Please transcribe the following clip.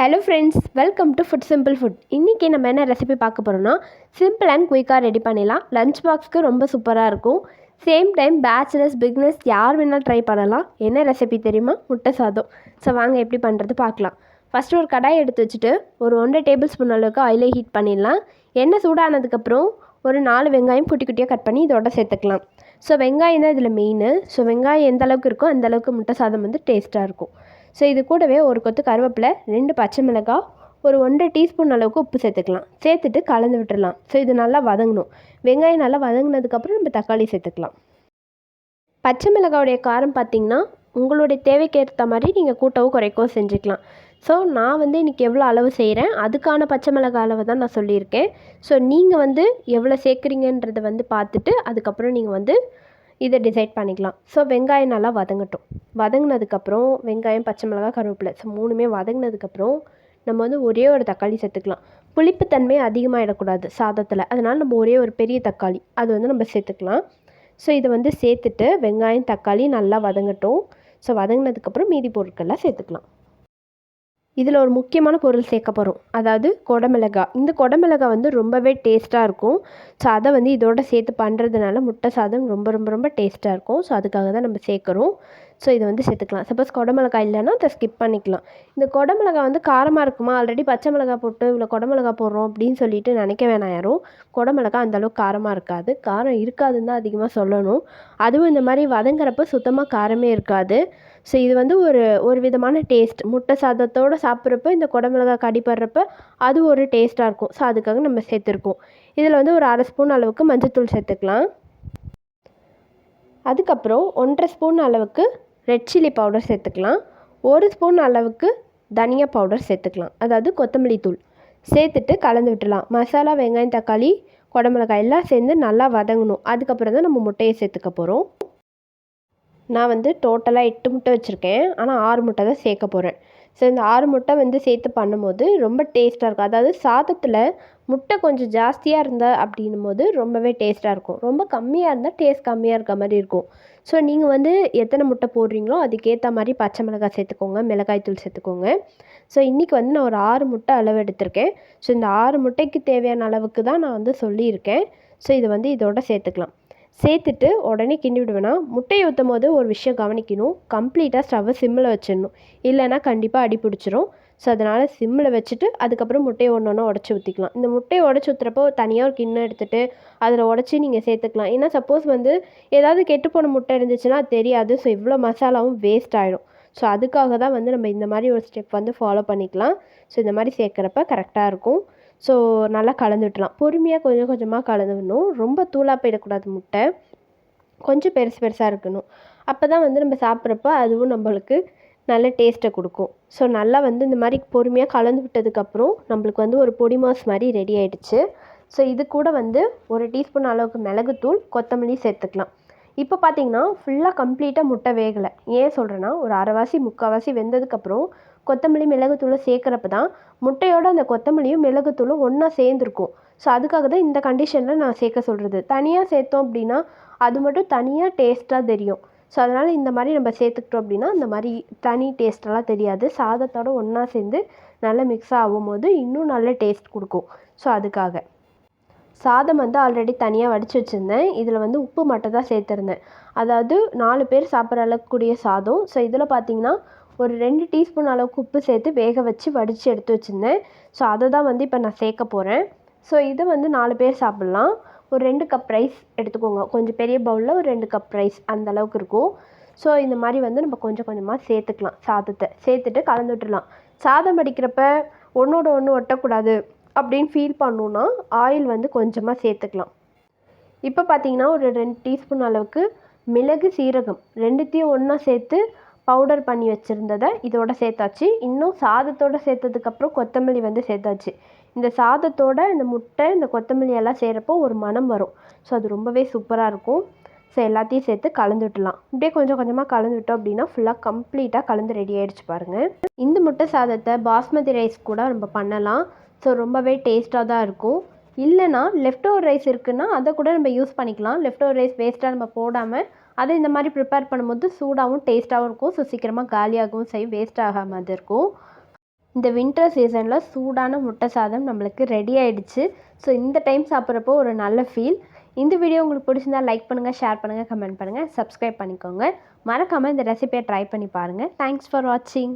Hello friends welcome to food simple food இன்றைக்கி நம்ம என்ன ரெசிபி பார்க்க போகிறோம்னா சிம்பிள் அண்ட் குயிக்காக ரெடி பண்ணிடலாம். லஞ்ச் பாக்ஸ்க்கு ரொம்ப சூப்பராக இருக்கும். சேம் டைம் பேச்சுலர்ஸ் பிக்னஸ் யார் வேணாலும் ட்ரை பண்ணலாம். என்ன ரெசிபி தெரியுமா? முட்டை சாதம். ஸோ வாங்க எப்படி பண்ணுறது பார்க்கலாம். ஃபஸ்ட்டு ஒரு கடாய் எடுத்து வச்சுட்டு ஒரு ஒன்றரை டேபிள் ஸ்பூன் அளவுக்கு ஆயிலே ஹீட் பண்ணிடலாம். எண்ணெய் சூடானதுக்கப்புறம் ஒரு நாலு வெங்காயம் குட்டி குட்டியாக கட் பண்ணி இதோட சேர்த்துக்கலாம். ஸோ வெங்காயம் தான் இதில் மெயின் ஸோ வெங்காயம் எந்த அளவுக்கு இருக்கோ அந்த அளவுக்கு முட்டை சாதம் வந்து டேஸ்ட்டாக இருக்கும். ஸோ இது கூடவே ஒரு கொத்து கருவேப்பிலை ரெண்டு பச்சை மிளகாய் ஒரு ஒன்றரை டீஸ்பூன் அளவுக்கு உப்பு சேர்த்துக்கலாம். சேர்த்துட்டு கலந்து விட்டுடலாம் ஸோ இது நல்லா வதங்கணும். வெங்காயம் நல்லா வதங்கினதுக்கப்புறம் நம்ம தக்காளி சேர்த்துக்கலாம். பச்சை மிளகாவுடைய காரம் பார்த்திங்கன்னா உங்களுடைய தேவைக்கேற்ற மாதிரி நீங்கள் கூட்டவோ குறைக்கவோ செஞ்சுக்கலாம். ஸோ நான் வந்து இன்றைக்கி எவ்வளோ அளவு செய்கிறேன் அதுக்கான பச்சை மிளகாய் அளவு தான் நான் சொல்லியிருக்கேன். ஸோ நீங்கள் வந்து எவ்வளோ சேர்க்குறீங்கன்றதை வந்து பார்த்துட்டு அதுக்கப்புறம் நீங்கள் வந்து இதை டிசைட் பண்ணிக்கலாம். ஸோ வெங்காயம் நல்லா வதங்கட்டும். வதங்கினதுக்கப்புறம் வெங்காயம் பச்சை மிளகாய் கருவேப்பிலை ஸோ மூணுமே வதங்கினதுக்கப்புறம் நம்ம வந்து ஒரே ஒரு தக்காளி சேர்த்துக்கலாம். புளிப்புத்தன்மை அதிகமாகிடக்கூடாது சாதத்தில். அதனால் நம்ம ஒரே ஒரு பெரிய தக்காளி. அது வந்து நம்ம சேர்த்துக்கலாம். ஸோ இதை வந்து சேர்த்துட்டு வெங்காயம் தக்காளி நல்லா வதங்கட்டும். ஸோ வதங்கினதுக்கப்புறம் மீதி பொருட்கள்லாம் சேர்த்துக்கலாம். இதில் ஒரு முக்கியமான பொருள் சேர்க்க போகிறோம். அதாவது கொடமிளகாய் இந்த கொடமிளகா வந்து ரொம்பவே டேஸ்ட்டாக இருக்கும். ஸோ அதை வந்து இதோட சேர்த்து பண்ணுறதுனால முட்டை சாதம் ரொம்ப ரொம்ப ரொம்ப டேஸ்ட்டாக இருக்கும். ஸோ அதுக்காக தான் நம்ம சேர்க்குறோம். ஸோ இதை வந்து சேர்த்துக்கலாம். சப்போஸ் குடமிளகாய் இல்லைன்னா அதை ஸ்கிப் பண்ணிக்கலாம். இந்த குடமிளகாய் வந்து காரமாக இருக்குமா? ஆல்ரெடி பச்சை மிளகாய் போட்டு இவ்வளோ குடமிளகாய் போடுறோம் அப்படின்னு சொல்லிட்டு நினைக்க வேணாம் யாரும். குடமிளகாய் அந்தளவுக்கு காரமாக இருக்காது. காரம் இருக்காதுன்னு தான் அதிகமாக சொல்லணும். அதுவும் இந்த மாதிரி வதங்குறப்ப சுத்தமாக காரமே இருக்காது. ஸோ இது வந்து ஒரு ஒரு விதமான டேஸ்ட் முட்டை சாதத்தோடு சாப்பிட்றப்ப இந்த குடமிளகாய் கடிப்படுறப்ப அது ஒரு டேஸ்ட்டாக இருக்கும். ஸோ அதுக்காக நம்ம சேர்த்துருக்கோம். இதில் வந்து ஒரு அரை ஸ்பூன் அளவுக்கு மஞ்சத்தூள் சேர்த்துக்கலாம். அதுக்கப்புறம் ஒன்றரை ஸ்பூன் அளவுக்கு ரெட் சில்லி பவுடர் சேர்த்துக்கலாம். ஒரு ஸ்பூன் அளவுக்கு தனியா பவுடர் சேர்த்துக்கலாம். அதாவது கொத்தமல்லி தூள். சேர்த்துட்டு கலந்து விட்டுலாம் மசாலா வெங்காயம் தக்காளி குடமிளகாய் எல்லாம் சேர்ந்து நல்லா வதங்கணும். அதுக்கப்புறம் தான் நம்ம முட்டையை சேர்த்துக்க போகிறோம் நான் வந்து டோட்டலாக எட்டு முட்டை வச்சுருக்கேன். ஆனால் ஆறு முட்டை தான் சேர்க்க போகிறேன் ஸோ இந்த ஆறு முட்டை வந்து சேர்த்து பண்ணும்போது ரொம்ப டேஸ்ட்டாக இருக்கும். அதாவது சாதத்தில் முட்டை கொஞ்சம் ஜாஸ்தியாக இருந்தால் அப்படின்னும் போது ரொம்பவே டேஸ்ட்டாக இருக்கும். ரொம்ப கம்மியாக இருந்தால் டேஸ்ட் கம்மியாக இருக்க மாதிரி இருக்கும். ஸோ நீங்கள் வந்து எத்தனை முட்டை போடுறீங்களோ அதுக்கேற்ற மாதிரி பச்சை மிளகாய் சேர்த்துக்கோங்க மிளகாய் தூள் சேர்த்துக்கோங்க. ஸோ இன்றைக்கி வந்து நான் ஒரு ஆறு முட்டை அளவு எடுத்திருக்கேன். ஸோ இந்த ஆறு முட்டைக்கு தேவையான அளவுக்கு தான் நான் வந்து சொல்லியிருக்கேன். ஸோ இதை வந்து இதோட சேர்த்துக்கலாம். சேர்த்துட்டு உடனே கிண்டி விடுவேன்னா முட்டையை ஊற்றும் போது ஒரு விஷயம் கவனிக்கணும். கம்ப்ளீட்டாக ஸ்டவ்வை சிம்மில் வச்சிடணும். இல்லைன்னா கண்டிப்பாக அடி பிடிச்சிரும். ஸோ அதனால் சிம்மில் வச்சுட்டு அதுக்கப்புறம் முட்டையை ஒன்று ஒன்றா உடச்சி ஊற்றிக்கலாம் இந்த முட்டையை உடச்சி ஊற்றுறப்போ தனியாக ஒரு கிண்ணம் எடுத்துகிட்டு அதில் உடச்சி நீங்கள் சேர்த்துக்கலாம். ஏன்னா சப்போஸ் வந்து ஏதாவது கெட்டு போன முட்டை இருந்துச்சுன்னா தெரியாது. ஸோ இவ்வளோ மசாலாவும் வேஸ்ட் ஆகிடும் ஸோ அதுக்காக தான் வந்து நம்ம இந்த மாதிரி ஒரு ஸ்டெப் வந்து ஃபாலோ பண்ணிக்கலாம். ஸோ இந்த மாதிரி சேர்க்குறப்ப கரெக்டாக இருக்கும். ஸோ நல்லா கலந்து விட்டுலாம் பொறுமையாக கொஞ்சம் கொஞ்சமாக கலந்து விடணும் ரொம்ப தூளாக போயிடக்கூடாது முட்டை. கொஞ்சம் பெருசு பெருசாக இருக்கணும். அப்போ தான் வந்து நம்ம சாப்பிட்றப்ப அதுவும் நம்மளுக்கு நல்ல டேஸ்ட்டை கொடுக்கும். ஸோ நல்லா வந்து இந்த மாதிரி பொறுமையாக கலந்து விட்டதுக்கப்புறம் நம்மளுக்கு வந்து ஒரு பொடி மாஸ் மாதிரி ரெடி ஆகிடுச்சு ஸோ இது கூட வந்து ஒரு டீஸ்பூன் அளவுக்கு மிளகுத்தூள் கொத்தமல்லி சேர்த்துக்கலாம். இப்போ பார்த்தீங்கன்னா ஃபுல்லாக கம்ப்ளீட்டாக முட்டை வேகலை. ஏன் சொல்கிறேன்னா ஒரு அரைவாசி முக்கால்வாசி வெந்ததுக்கப்புறம் கொத்தமல்லி மிளகுத்தூளை சேர்க்குறப்ப தான் முட்டையோட அந்த கொத்தமல்லியும் மிளகுத்தூளும் ஒன்றா சேர்ந்துருக்கும். ஸோ அதுக்காக தான் இந்த கண்டிஷனில் நான் சேர்க்க சொல்கிறது தனியாக சேர்த்தோம் அப்படின்னா அது மட்டும் தனியாக டேஸ்ட்டாக தெரியும். ஸோ அதனால் இந்த மாதிரி நம்ம சேர்த்துக்கிட்டோம் அப்படின்னா இந்த மாதிரி தனி டேஸ்ட்டெல்லாம் தெரியாது. சாதத்தோடு ஒன்றா சேர்ந்து நல்லா மிக்ஸ் ஆகும் போது இன்னும் நல்ல டேஸ்ட் கொடுக்கும். ஸோ அதுக்காக. சாதம் வந்து ஆல்ரெடி தனியாக வடித்து வச்சுருந்தேன். இதில் வந்து உப்பு மட்டும் தான் சேர்த்துருந்தேன். அதாவது நாலு பேர் சாப்பிட்ற அளவுக்குரிய சாதம். ஸோ இதில் பார்த்தீங்கன்னா ஒரு ரெண்டு டீஸ்பூன் அளவுக்கு உப்பு சேர்த்து வேக வச்சு வடித்து எடுத்து வச்சுருந்தேன். ஸோ அதை தான் வந்து இப்போ நான் சேர்க்க போகிறேன் ஸோ இதை வந்து நாலு பேர் சாப்பிட்லாம். ஒரு ரெண்டு கப் ரைஸ் எடுத்துக்கோங்க. கொஞ்சம் பெரிய பவுலில் ஒரு ரெண்டு கப் ரைஸ் அந்த அளவுக்கு இருக்கும். ஸோ இந்த மாதிரி வந்து நம்ம கொஞ்சம் கொஞ்சமாக சேர்த்துக்கலாம் சாதத்தை. சேர்த்துட்டு கலந்து விட்டுடலாம் சாதம் அடிக்கிறப்ப ஒன்றோட ஒன்று ஒட்டக்கூடாது. அப்படின்னு ஃபீல் பண்ணோன்னா ஆயில் வந்து கொஞ்சமாக சேர்த்துக்கலாம். இப்போ பார்த்தீங்கன்னா ஒரு ரெண்டு டீஸ்பூன் அளவுக்கு மிளகு சீரகம் ரெண்டுத்தையும் ஒன்றா சேர்த்து பவுடர் பண்ணி வச்சுருந்ததை இதோட சேர்த்தாச்சு. இன்னும் சாதத்தோடு சேர்த்ததுக்கப்புறம் கொத்தமல்லி வந்து சேர்த்தாச்சு. இந்த சாதத்தோட இந்த முட்டை இந்த கொத்தமல்லி எல்லாம் செய்கிறப்போ ஒரு மனம் வரும். ஸோ அது ரொம்பவே சூப்பராக இருக்கும். ஸோ எல்லாத்தையும் சேர்த்து கலந்துவிட்டுலாம் இப்படியே கொஞ்சம் கொஞ்சமாக கலந்து விட்டோம் அப்படின்னா ஃபுல்லாக கம்ப்ளீட்டாக கலந்து ரெடி ஆகிடுச்சு பாருங்கள் இந்த முட்டை சாதத்தை பாஸ்மதி ரைஸ் கூட நம்ம பண்ணலாம். ஸோ ரொம்பவே டேஸ்ட்டாக தான் இருக்கும். இல்லைனா லெஃப்ட் ஓவர் ரைஸ் இருக்குன்னா அதை கூட நம்ம யூஸ் பண்ணிக்கலாம். லெஃப்ட் ஓவர் ரைஸ் வேஸ்ட்டாக நம்ம போடாமல் அதை இந்த மாதிரி ப்ரிப்பேர் பண்ணும்போது சூடாகவும் டேஸ்ட்டாகவும் இருக்கும். ஸோ சீக்கிரமாக காலியாகவும் செய்யும் வேஸ்ட் ஆகாமல் இருக்கும். இந்த வின்டர் சீசனில் சூடான முட்டை சாதம் நம்மளுக்கு ரெடி ஆகிடுச்சு ஸோ இந்த டைம் சாப்பிட்றப்போ ஒரு நல்ல ஃபீல் இந்த வீடியோ உங்களுக்கு பிடிச்சிருந்தா லைக் பண்ணுங்கள் ஷேர் பண்ணுங்கள் கமெண்ட் பண்ணுங்கள் சப்ஸ்கிரைப் பண்ணிக்கோங்க. மறக்காமல் இந்த ரெசிபியை ட்ரை பண்ணி பாருங்கள் தேங்க்ஸ் ஃபார் வாட்சிங்